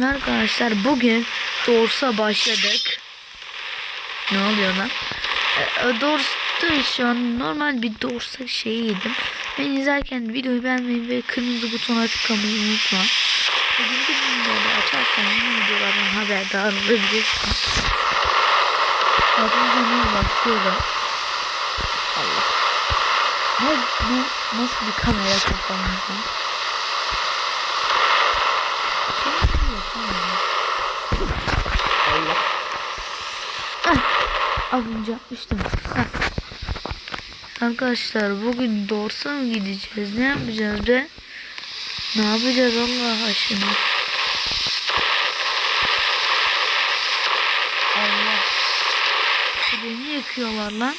Şimdi arkadaşlar bugün Dors'a başladık. Ne oluyor lan? Ee, Dors'ta şu an normal bir Dors'a şey yedim. Ben izlerken videoyu beğenmeyi ve kırmızı butona tıklamayı unutma. Ve bildirimleri açarsan yeni videolardan haberdar olabilirsin. Adımıza ne başlıyorum? Allah. Ne, ne, nasıl bir kamera kafamızda? Şey mi yapamıyorum? Allah. Ah, az önce. Arkadaşlar bugün Dors'a mı gideceğiz? Ne yapacağız be? Ne yapacağız Allah aşkına? Allah. Beni yakıyorlar lan.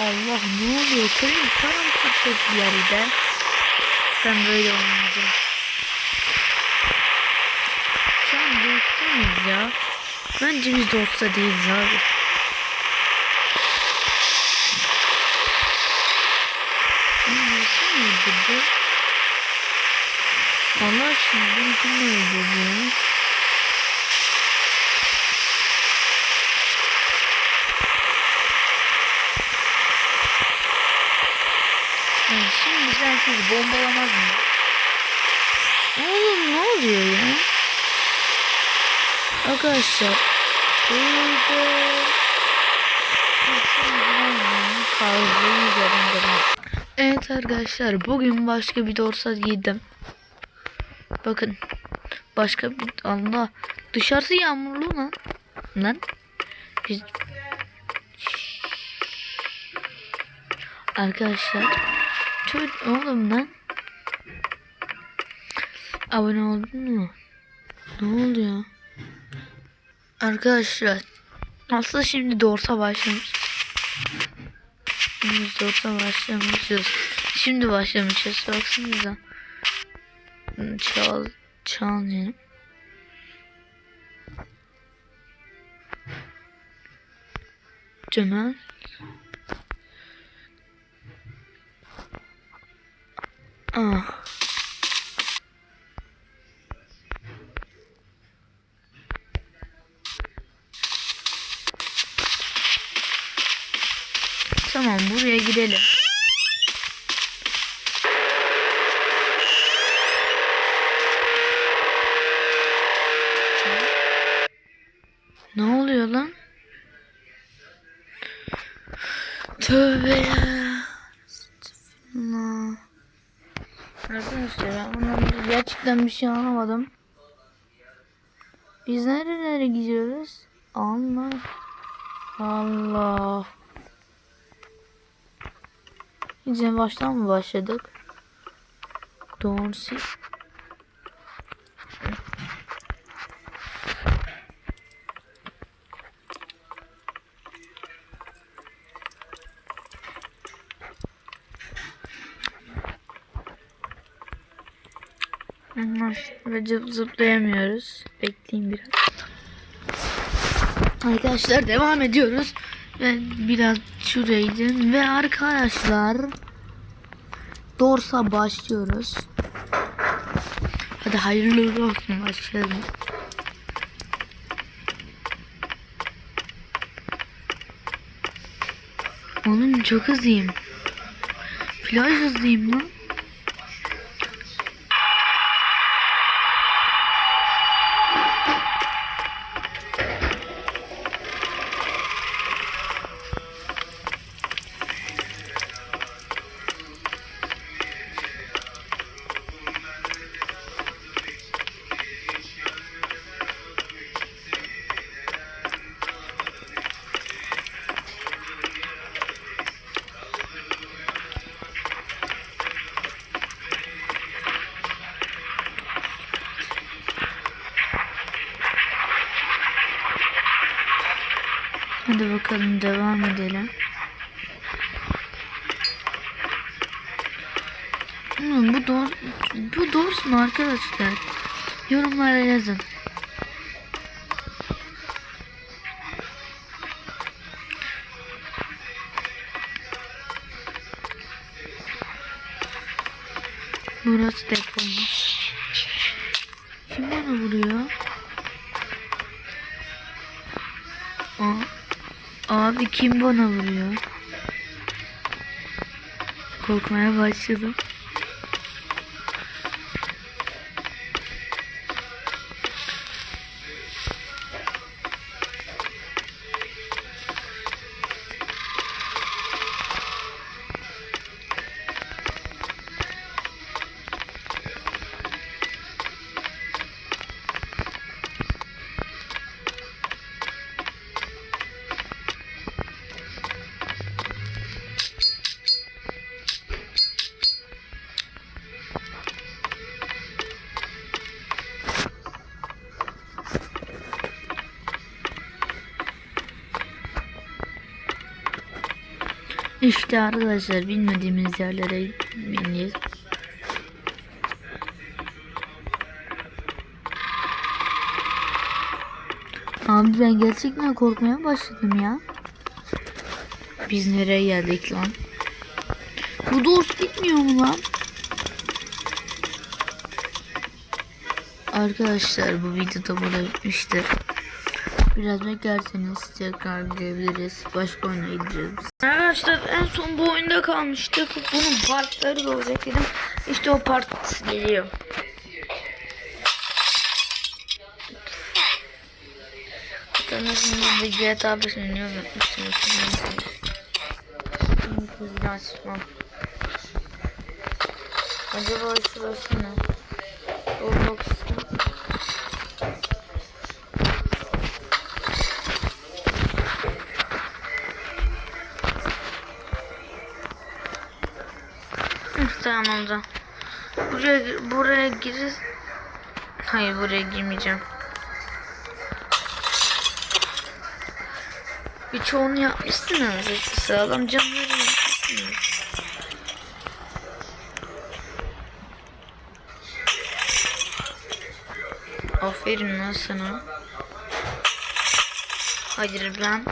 Allah ne oluyor? Köyün paramparça bir yerde. Ben böyle oynayacağım. Şu an doğuşta mıyız ya? Bence biz doğuşta değiliz abi. Allah aşkına beni kim öldürdü ya? Yani şimdi ben sizi bombalamaz mıyım? Oğlum ne oluyor ya? Arkadaşlar. Tövbe. Kavga üzerinde. Evet arkadaşlar bugün başka bir dorsa giydim. Bakın. Başka bir Allah. Dışarısı yağmurlu lan. Lan. Biz... Arkadaşlar. Tüh oğlum lan. Abone oldun mu? Ne oluyor? Arkadaşlar. Aslında şimdi Dorsa başlamış. Biz Dorsa başlamışız. Şimdi başlamışız. Baksanıza. Çal. Çal yani. Cemal. Tamam buraya gidelim. Ne oluyor lan? Tövbe ya. Gerçekten bir şey anlamadım. Biz nerelere gidiyoruz? Allah. Allah. En baştan mı başladık? Doğrusu. Zıp- zıplayamıyoruz. Bekleyin biraz. Arkadaşlar devam ediyoruz. Ben biraz şuraydım ve arkadaşlar Dorsa başlıyoruz. Hadi hayırlı olsun başlayalım. Oğlum çok hızlıyım. Plaj hızlıyım lan. Bakalım devam edelim. Hmm, bu doğru bu doğrusu mu arkadaşlar? Yorumlara yazın. Burası depomuş. Abi kim bana vuruyor? Korkmaya başladım. İşte arkadaşlar bilmediğimiz yerlere gitmeliyiz. Abi ben gerçekten korkmaya başladım ya. Biz nereye geldik lan? Bu doğrusu gitmiyor mu lan? Arkadaşlar bu videoda burada bitmiştir. Biraz beklerseniz tekrar girebiliriz. Başka oyuna gideceğiz. Arkadaşlar en son bu oyunda kalmıştık. Bunun partları da olacak dedim. İşte o part geliyor. Tanrısında bir GTA 5 oynuyor unutmuştum. Hızlı açmam. Acaba şurası ne? Roblox'ta. Oldu. Buraya buraya giriz. Hayır buraya girmeyeceğim. Birçoğunu yapmışsınız. Sağlam camları yapmışsınız. Aferin lan sana. Hayır lan.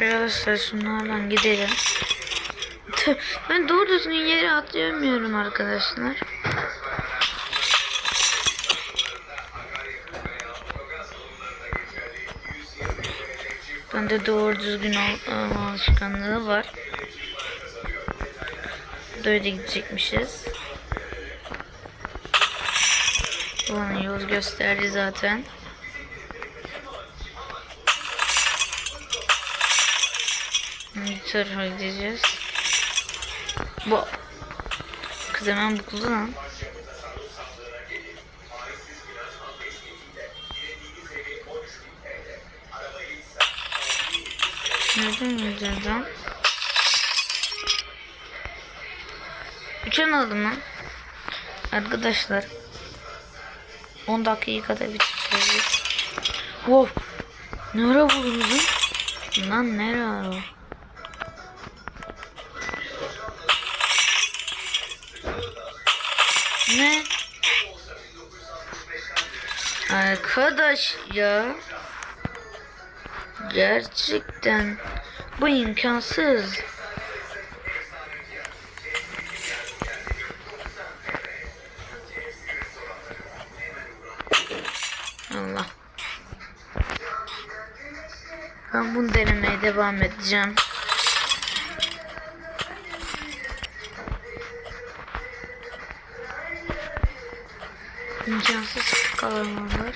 Arkadaşlar şunlardan gidelim. Ben doğru düzgün yere atlayamıyorum arkadaşlar. Bende doğru düzgün al- alma alışkanlığı var. Böyle gidecekmişiz. Bana yol gösterdi zaten. Tarafa gideceğiz. Bu kız hemen buldu lan. Nereden gideceğiz lan? Uçan aldım lan. Arkadaşlar 10 dakikada bitireceğiz. Wow. Ne ara buldunuz lan? Nere ara? Ne? Arkadaş ya. Gerçekten bu imkansız. Allah. Ben bunu denemeye devam edeceğim. İmkansız kalamalar.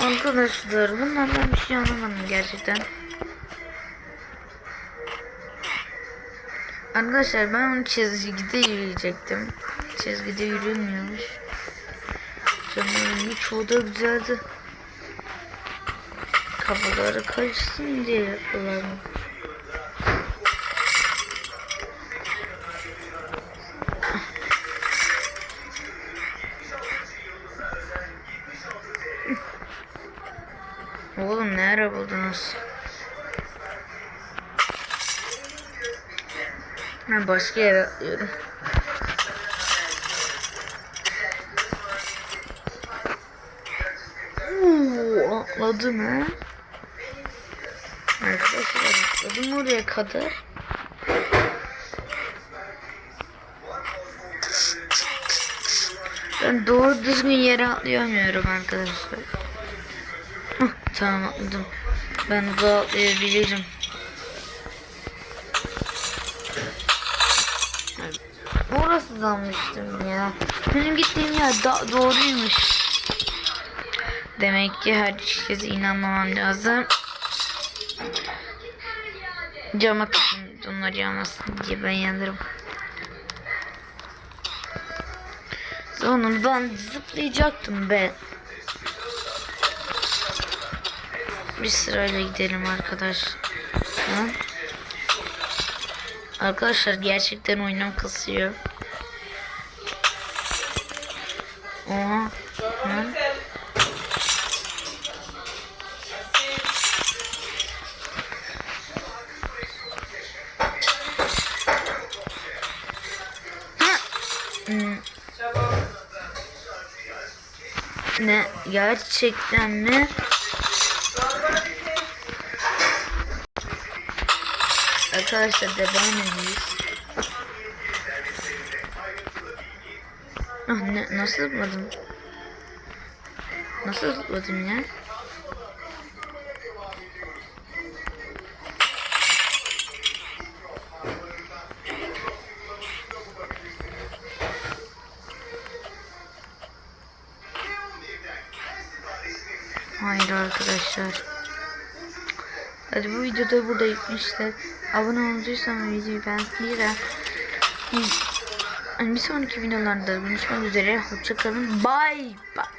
Arkadaşlar bundan ben bir şey anlamadım gerçekten. Arkadaşlar ben onu çizgide yürüyecektim. Çizgide yürünmüyormuş. Canım çoğu da güzeldi. Kafaları karışsın diye yapıyorlar Oğlum ne ara buldunuz? Ben başka yere atlıyorum. Uuu atladım he. Arkadaşlar atladım oraya kadar. Ben doğru düzgün yere atlayamıyorum arkadaşlar. Tamam atladım. Ben uzağa atlayabilirim. Orası sanmıştım ya. Benim gittiğim yer doğruymuş. Demek ki herkese inanmamam lazım. Cama kapın onlar yanmasın diye ben yanarım. Sonundan zıplayacaktım be. Bir sırayla gidelim arkadaş. Ha? Arkadaşlar gerçekten oyunum kasıyor. Oha. Ha? Ha. Hmm. Ne gerçekten mi? Arkadaşlar devam ediyoruz. Ah ne nasıl zıpladım? Nasıl zıpladım ya? Hayır arkadaşlar. Hadi bu videoda burada gitmişler. Abone olduysan videoyu beğendiyseniz hani bir sonraki videolarda görüşmek üzere. Hoşçakalın. Bye. Bye.